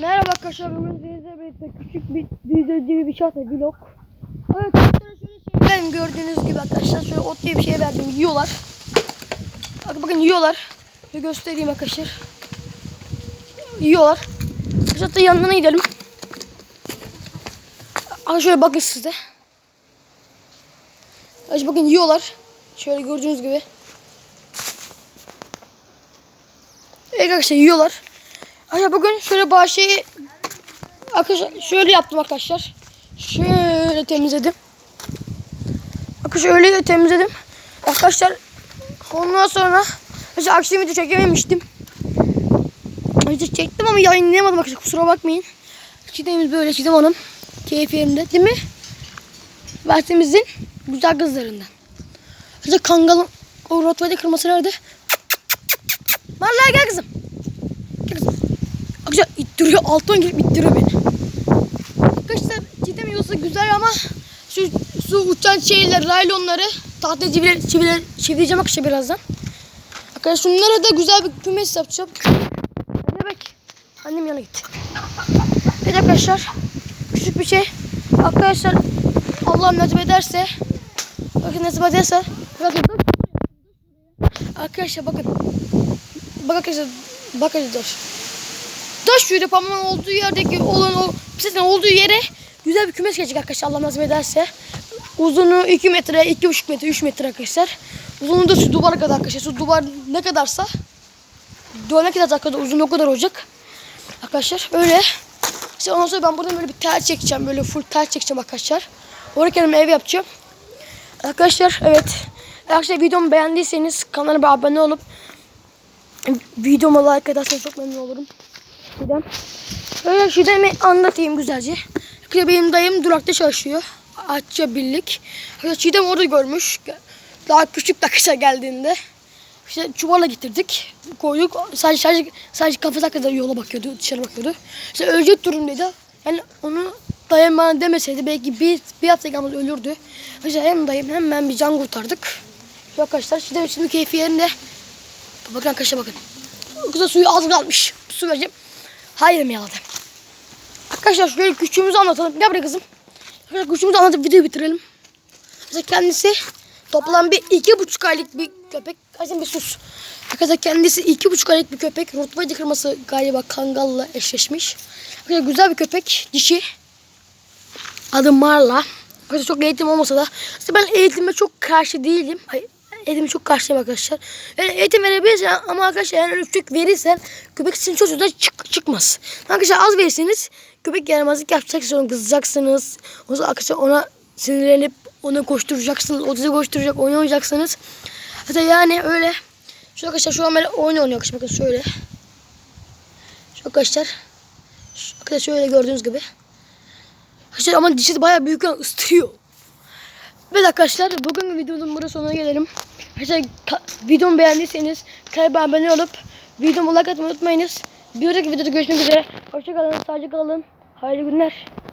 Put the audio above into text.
Merhaba arkadaşlar bugün sizlerle birlikte küçük bir video gibi bir şey atıyor vlog. Evet arkadaşlar şöyle şey gördüğünüz gibi arkadaşlar şöyle ot diye bir şey verdim yiyorlar. Bak bakın yiyorlar. Bir göstereyim arkadaşlar. Yiyorlar. Hatta yanına gidelim. Aa şöyle bakın siz de. Arkadaşlar bakın yiyorlar. Şöyle gördüğünüz gibi. Evet arkadaşlar yiyorlar. Arkadaşlar bugün şöyle bahçeyi arkadaşlar şöyle yaptım arkadaşlar. Şöyle temizledim. Arkadaşlar öyle temizledim. Arkadaşlar ondan sonra mesela akşam video çekememiştim. Video çektim ama yayınlayamadım arkadaşlar kusura bakmayın. Çiğdem'imiz böyle Çiğdem Hanım. Keyfi yerinde değil mi? Bahçemizin güzel kızlarından. Arkadaşlar kangalın o Rottweiler kırması nerede? Vallahi gel kızım. Arkadaşlar ittiriyor. Alttan gelip ittiriyor beni. Arkadaşlar cidden yolsa güzel ama şu su uçan şeyler, laylonları tahta çiviler, çiviler, çivileyeceğim arkadaşlar birazdan. Arkadaşlar şunlara da güzel bir kümes yapacağım. Ne bek? Annem yana gitti. Evet arkadaşlar. Küçük bir şey. Arkadaşlar Allah nasip ederse bakın nasip ederse bakın Arkadaşlar bakın. Bak arkadaşlar. Bak arkadaşlar. Taş yürü parmağın olduğu yerdeki olan o pisetin olduğu yere güzel bir kümes gelecek arkadaşlar Allah nasip ederse. Uzunu 2 metre, 2,5 metre, 3 metre arkadaşlar. Uzunluğu da şu duvara kadar arkadaşlar. Şu duvar ne kadarsa duvar ne kadar kadar uzun o kadar olacak. Arkadaşlar öyle. İşte ondan sonra ben buradan böyle bir tel çekeceğim. Böyle full tel çekeceğim arkadaşlar. Oraya kendime ev yapacağım. Arkadaşlar evet. Arkadaşlar videomu beğendiyseniz kanalıma abone olup videoma like ederseniz çok memnun olurum. Şuradan. Öyle şuradan anlatayım güzelce. Arkadaşlar benim dayım durakta çalışıyor. Atça birlik. Çiğdem orada görmüş. Daha küçük takışa geldiğinde. İşte çuvala getirdik. Koyduk. Sadece sadece, sadece kafası kadar yola bakıyordu. Dışarı bakıyordu. İşte ölecek durumdaydı. Yani onu dayım bana demeseydi belki bir, bir hafta kalmaz ölürdü. İşte hem dayım hem ben bir can kurtardık. Şu arkadaşlar şimdi, şimdi keyfi yerinde. Bakın arkadaşlar bakın. Kıza suyu az kalmış. Su vereceğim. Hayır mı yaladı? Arkadaşlar şöyle küçüğümüzü anlatalım. Gel buraya kızım. Arkadaşlar küçüğümüzü anlatıp videoyu bitirelim. Mesela kendisi toplam bir iki buçuk aylık bir köpek. Kızım bir sus. Arkadaşlar kendisi iki buçuk aylık bir köpek. Rottweiler kırması galiba Kangal'la eşleşmiş. Arkadaşlar güzel bir köpek. Dişi. Adı Marla. Arkadaşlar çok eğitim olmasa da aslında ben eğitime çok karşı değilim. Hayır, eğitime çok karşıyım arkadaşlar. Yani eğitim verebilirsen ama arkadaşlar yani çok verirsen köpek sizin çocuğundan çık, çıkmaz. Arkadaşlar az verirseniz köpek yaramazlık yapacaksınız, onu kızacaksınız. O zaman arkadaşlar ona sinirlenip ona koşturacaksınız. O size koşturacak, oyun oynayacaksınız. Hatta yani öyle. Şu arkadaşlar şu an böyle oyun oynuyor arkadaşlar. Bakın şöyle. Şu arkadaşlar. Şu arkadaşlar şöyle gördüğünüz gibi. Arkadaşlar ama dişi de bayağı büyük yani ıstırıyor. Evet arkadaşlar bugün videonun burada sonuna gelelim. Arkadaşlar ka- videomu beğendiyseniz kanalıma abone olup videomu like atmayı unutmayınız. Bir sonraki videoda görüşmek üzere. Hoşçakalın, sağlıcakla kalın. Hayırlı günler.